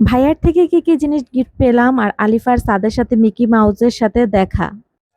ভাইয়ার থেকে কি, কি জিনিস গিফট পেলাম আর আলিফার সাদের সাথে মিকি মাউজের সাথে দেখা।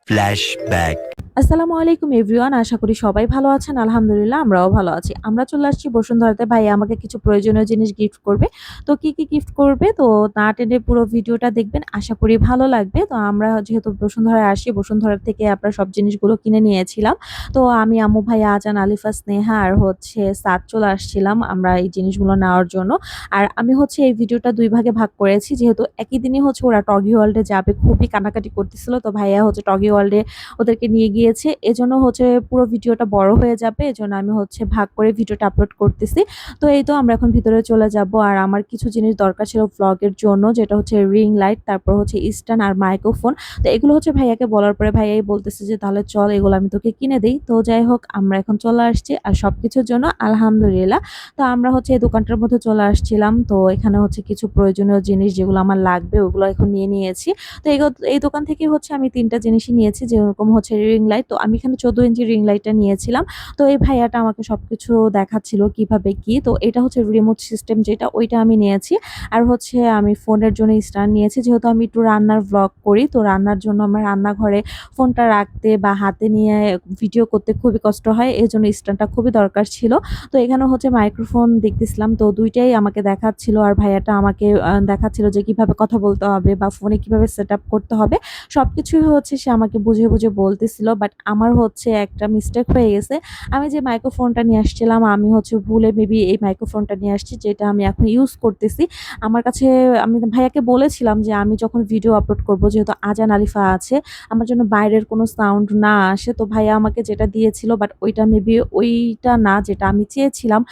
ফ্ল্যাশব্যাক আসসালামু আলাইকুম, এভরিওয়ান। আশা করি সবাই ভালো আছেন। আলহামদুলিল্লাহ, আমরাও ভালো আছি। আমরা চলে আসছি বসুন্ধরাতে। ভাই আমাকে কিছু প্রয়োজনীয় জিনিস গিফট করবে। তো কি কি গিফট করবে? তো না টেনে পুরো ভিডিওটা দেখবেন। আশা করি ভালো লাগবে। তো আমরা যেহেতু বসুন্ধরায় আসি, বসুন্ধরা থেকে আমরা সব জিনিসগুলো কিনে নিয়েছিলাম। তো আমি, আম্মু, ভাই, আজান, আলিফা, স্নেহা আর হচ্ছে সাত চলে আসছিলাম আমরা এই জিনিসগুলো নেওয়ার জন্য। আর আমি হচ্ছে এই ভিডিওটা দুই ভাগে ভাগ করেছি। যেহেতু একই দিনই হচ্ছে ওরা টগি ওয়ার্ল্ডে যাবে। খুবই কানাকাটি করতেছিল। তো ভাইয়া হচ্ছে টগি ওয়ার্ল্ডে ওদেরকে নিয়ে গিয়েছে এজন্য হচ্ছে পুরো ভিডিওটা বড় হয়ে যাবে। এজন্য আমি হচ্ছে ভাগ করে ভিডিওটা আপলোড করতেছি। তো এই তো আমরা এখন ভিতরে চলে যাব। আর আমার কিছু জিনিস দরকার ছিল ব্লগের জন্য, যেটা হচ্ছে রিং লাইট তারপর হচ্ছে স্ট্যান্ড আর মাইক্রোফোন তো এগুলো হচ্ছে ভাইয়াকে বলার পরে ভাইয়াই বলতেছে যে, তাহলে চল, এগুলো আমি তোকে কিনে দিই। তো যাই হোক, আমরা এখন চলে আসছি। আর সব কিছুর জন্য আলহামদুলিল্লাহ। তো আমরা হচ্ছে এই দোকানটার মধ্যে চলে আসছিলাম। তো এখানে হচ্ছে কিছু প্রয়োজনীয় জিনিস যেগুলো আমার লাগবে, ওগুলো এখন নিয়ে নিয়েছি। তো এই দোকান থেকে হচ্ছে আমি তিনটা জিনিসই নিয়েছি। যেরকম হচ্ছে রিং লাইট তো আমি এখানে চোদ্দ ইঞ্চি রিং লাইটটা নিয়েছিলাম। তো এই ভাইয়াটা আমাকে সবকিছু দেখাচ্ছিল কীভাবে কি। তো এটা হচ্ছে রিমোট সিস্টেম যেটা, ওইটা আমি নিয়েছি। আর হচ্ছে আমি ফোনের জন্য স্ট্যান্ড নিয়েছি। যেহেতু আমি একটু রান্নার ব্লগ করি, তো রান্নার জন্য আমার রান্নাঘরে ফোনটা রাখতে বা হাতে নিয়ে ভিডিও করতে খুবই কষ্ট হয়। এই জন্য স্ট্যান্ডটা খুবই দরকার ছিল। তো এখানে হচ্ছে মাইক্রোফোন দেখতেছিলাম। তো দুইটাই আমাকে দেখাচ্ছিল আর ভাইয়াটা আমাকে দেখাচ্ছিল যে কীভাবে কথা বলতে হবে বা ফোনে কীভাবে সেট করতে হবে। সব কিছুই হচ্ছে সে আমাকে বুঝে বুঝে বলতেছিল। বাট আমার হচ্ছে একটা মিস্টেক হয়ে গেছে। আমি যে মাইক্রোফোনটা নিয়ে আসছিলাম, আমি হচ্ছে ভুলে মেবি এই মাইক্রোফোনটা নিয়ে আসছি যেটা আমি এখন ইউজ করতেছি। আমার কাছে, আমি ভাইয়াকে বলেছিলাম যে আমি যখন ভিডিও আপলোড করব, যেহেতু আজান আলিফা আছে, আমার জন্য বাইরের কোনো সাউন্ড না আসে। তো ভাইয়া আমাকে যেটা দিয়েছিল বাট ওইটা মেবি ওইটা না যেটা আমি চেয়েছিলাম।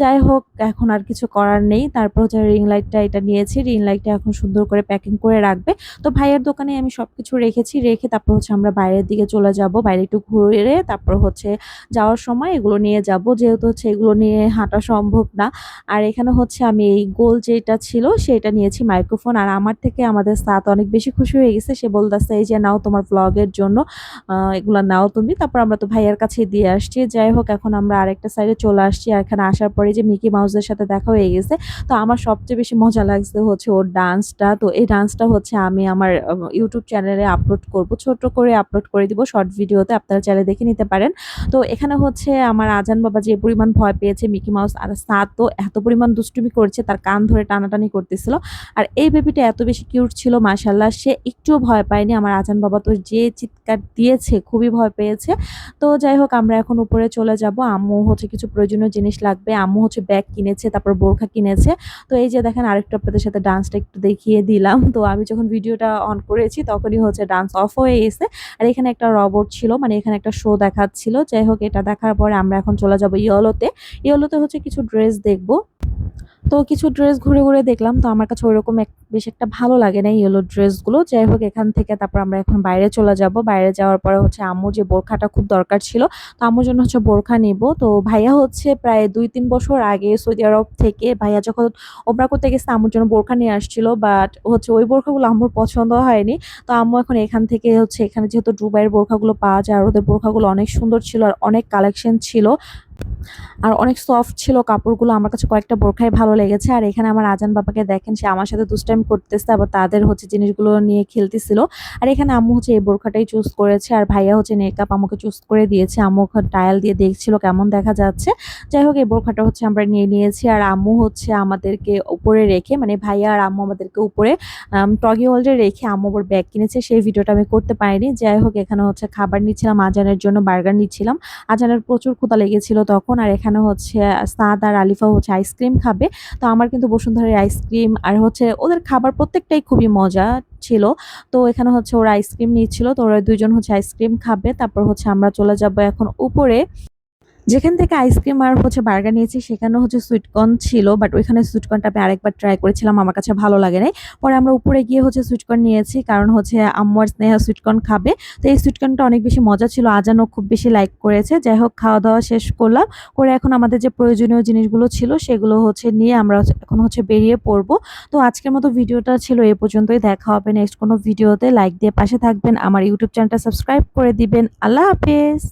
যাই হোক, এখন আর কিছু করার নেই। তারপর হচ্ছে রিং লাইটটা এটা নিয়েছি। রিং লাইটটা এখন সুন্দর করে প্যাকিং করে রাখবে। তো ভাইয়ের দোকানে আমি সব কিছু রেখেছি। রেখে তারপর হচ্ছে আমরা বাইরের দিকে চলে যাব। বাইরে একটু ঘুরে তারপর হচ্ছে যাওয়ার সময় এগুলো নিয়ে যাব। যেহেতু হচ্ছে এগুলো নিয়ে হাঁটা সম্ভব না। আর এখানে হচ্ছে আমি এই গোল যেটা ছিল সেটা নিয়েছি মাইক্রোফোন। আর আমার থেকে আমাদের সাথ অনেক বেশি খুশি হয়ে গেছে। সে বলতেছে, এই যে নাও তোমার ব্লগের জন্য এগুলো নাও তুমি। তারপর আমরা তো ভাইয়ের কাছে দিয়ে আসছি। যাই হোক, এখন আমরা আরেকটা সাইডে চলে আসছি। আর এখানে আসার পরে যে মিকি মাউসের সাথে দেখা হয়ে গেছে, তো আমার সবচেয়ে বেশি মজা লাগছে হচ্ছে ওর ডান্সটা তো এই ডান্সটা হচ্ছে আমি আমার ইউটিউব চ্যানেলে আপলোড করব। ছোট করে আপলোড করে দিব শর্ট ভিডিওতে আপনারা চাইলে দেখে নিতে পারেন। তো এখানে হচ্ছে আমার আজান বাবা যে পরিমাণ ভয় পেয়েছে, মিকি মাউস আর সাত তো এত পরিমাণ দুষ্টুমি করছে, তার কান ধরে টানাটানি করতেছিল। আর এই বেবিটা এত বেশি কিউট ছিল মাসাল্লাহ সে একটুও ভয় পায়নি। আমার আজান বাবা তো যে চিৎকার দিয়েছে, খুবই ভয় পেয়েছে। তো যাই হোক, আমরা এখন উপরে চলে যাব। আম্মু হচ্ছে কিছু প্রয়োজনীয় জিনিস লাগবে। আম্মু হচ্ছে ব্যাগ কিনেছে, তারপর বোরখা কিনেছে। তো এই যে দেখেন, আরেকটু আপনাদের সাথে ডান্সটা একটু দেখিয়ে দিলাম। তো আমি যখন ভিডিওটা অন করেছি, তখনই হচ্ছে ডান্স অফ হয়ে গেছে। আর এখানে একটা রবট ছিল মানে এখানে একটা শো দেখাচ্ছিল। যাই হোক, এটা দেখার পরে আমরা এখন চলে যাব ইয়েলোতে। ইয়েলোতে হচ্ছে কিছু ড্রেস দেখব। তো কিছু ড্রেস ঘুরে ঘুরে দেখলাম, তো আমার কাছে ওইরকম এক, বেশ একটা ভালো লাগে না ইয়েলো ড্রেসগুলো যাই হোক, এখান থেকে তারপর আমরা এখন বাইরে চলে যাব। বাইরে যাওয়ার পরে হচ্ছে আম্মু যে বোরখাটা খুব দরকার ছিল, তো আম্মুর জন্য হচ্ছে বোরখা নিব। তো ভাইয়া হচ্ছে প্রায় দুই তিন বছর আগে সৌদি আরব থেকে ভাইয়া যখন ওমরা করতে গেছে, আম্মুর জন্য বোরখা নিয়ে আসছিল বাট হচ্ছে ওই বোরখাগুলো আম্মুর পছন্দ হয়নি। তো আম্মু এখন এখান থেকে হচ্ছে এখানে যেহেতু ডুবাইয়ের বোরখাগুলো পাওয়া যায়, আর ওদের বোরখাগুলো অনেক সুন্দর ছিল আর অনেক কালেকশন ছিল। আর অনেক সফট ছিল কাপড়গুলো। আমার কাছে কয়েকটা বোরখাই ভালো লেগেছে। আর এখানে আমার আজান বাবাকে দেখেন, সে আমার সাথে দুষ্টাইম করতেছে, আবার তাদের হচ্ছে জিনিসগুলো নিয়ে খেলতেছিল। আর এখানে আম্মু হচ্ছে এই বোরখাটাই চুজ করেছে, আর ভাইয়া হচ্ছে মেকআপ আমাকে চুজ করে দিয়েছে। আম্মু টায়াল দিয়ে দেখছিল কেমন দেখা যাচ্ছে। যাই হোক, এই বোরখাটা হচ্ছে আমরা নিয়ে নিয়েছি। আর আম্মু হচ্ছে আমাদেরকে উপরে রেখে মানে ভাইয়া আর আম্মু আমাদেরকে উপরে টগি ওয়ার্ল্ডে রেখে আম্মু ওর ব্যাগ কিনেছে। সেই ভিডিওটা আমি করতে পারিনি। যাই হোক, এখানে হচ্ছে খাবার নিচ্ছিলাম, আজানের জন্য বার্গার নিচ্ছিলাম। আজানের প্রচুর ক্ষুদা লেগেছিল তখন আর এখানে হচ্ছে সাদ আর আলিফা হচ্ছে আইসক্রিম খাবে। তো আমার কিন্তু বসুন্ধরের আইসক্রিম আর হচ্ছে ওদের খাবার প্রত্যেকটাই খুবই মজা ছিল। তো এখানে হচ্ছে ওরা আইসক্রিম নিচ্ছিল। তো ওরা দুজন হচ্ছে আইসক্রিম খাবে। তারপর হচ্ছে আমরা চলে যাব এখন উপরে। যেখান থেকে আইসক্রিম আর হচ্ছে বার্গার নিয়েছি সেখানে হচ্ছে সুইটকর্ন ছিল বাট ওইখানে সুইটকর্নটা আমি আরেকবার ট্রাই করেছিলাম, আমার কাছে ভালো লাগে নাই। পরে আমরা উপরে গিয়ে হচ্ছে সুইটকর্ন নিয়েছি, কারণ হচ্ছে আম্মু আর স্নেহা সুইটকর্ন খাবে। তো এই সুইটকর্নটা অনেক বেশি মজা ছিল, আজানও খুব বেশি লাইক করেছে। যাই হোক খাওয়া দাওয়া শেষ করলাম। করে এখন আমাদের যে প্রয়োজনীয় জিনিসগুলো ছিল, সেগুলো হচ্ছে নিয়ে আমরা এখন হচ্ছে বেরিয়ে পড়ব। তো আজকের মতো ভিডিওটা ছিল এ পর্যন্তই, দেখা হবে নেক্সট কোনো ভিডিওতে। লাইক দিয়ে পাশে থাকবেন, আমার ইউটিউব চ্যানেলটা সাবস্ক্রাইব করে দিবেন। আল্লাহ হাফেজ!